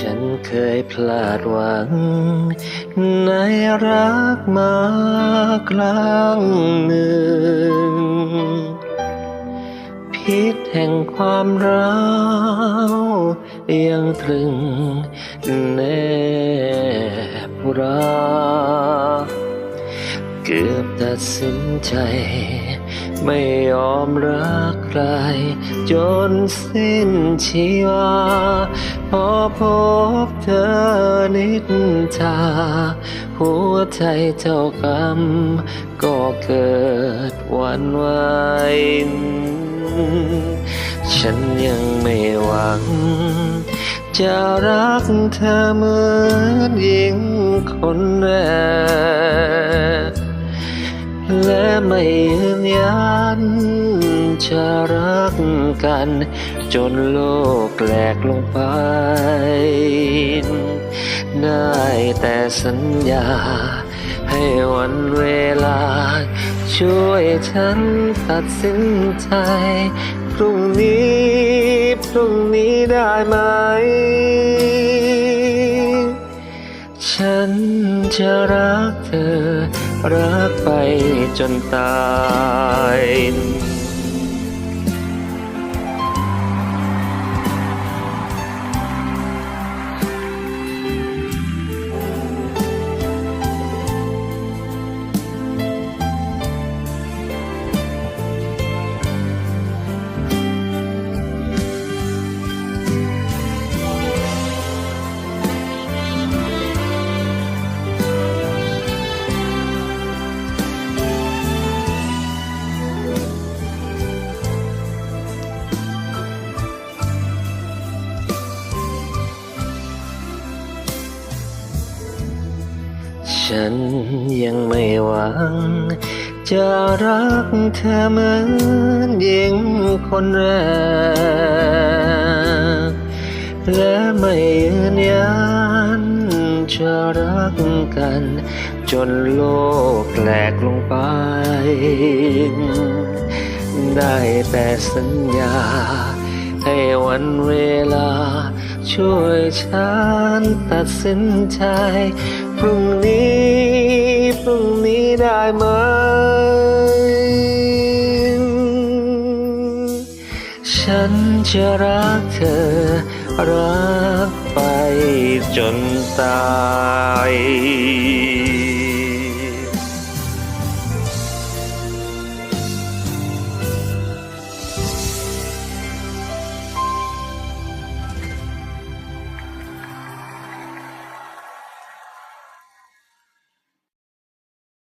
ฉันเคยพลาดหวัง ในรักมาครั้งหนึ่ง พิษแห่งความร้าวยังตรึงแนบรา กือบตัดสินใจ ไม่ยอมรักใคร จนสิ้นชีวา พอพบเธอนิดทาหัวใจเจ้ากรรม ก็เกิดหวันไหวฉันยังไม่หวัง จะรักเธอเหมือนหญิงคนแรก ไม่ยืนยันจะรักกัน จนโลกแหลกลงไป ได้แต่สัญญา ให้วันเวลา ช่วยฉันตัดสินใจ พรุ่งนี้ พรุ่งนี้ได้ไหมฉันจะรักเธอ รักไปจนตาย ฉันยังไม่หวัง จะรักเธอเหมือนหญิงคนแรก และไม่ยืนยันจะรักกัน จนโลกแหลกลงไป ได้แต่สัญญา ให้วันเวลา ช่วยฉันตัดสินใจพรุ่งนี้พรุ่งนี้ได้ไหม ฉันจะรักเธอ รักไปจนตาย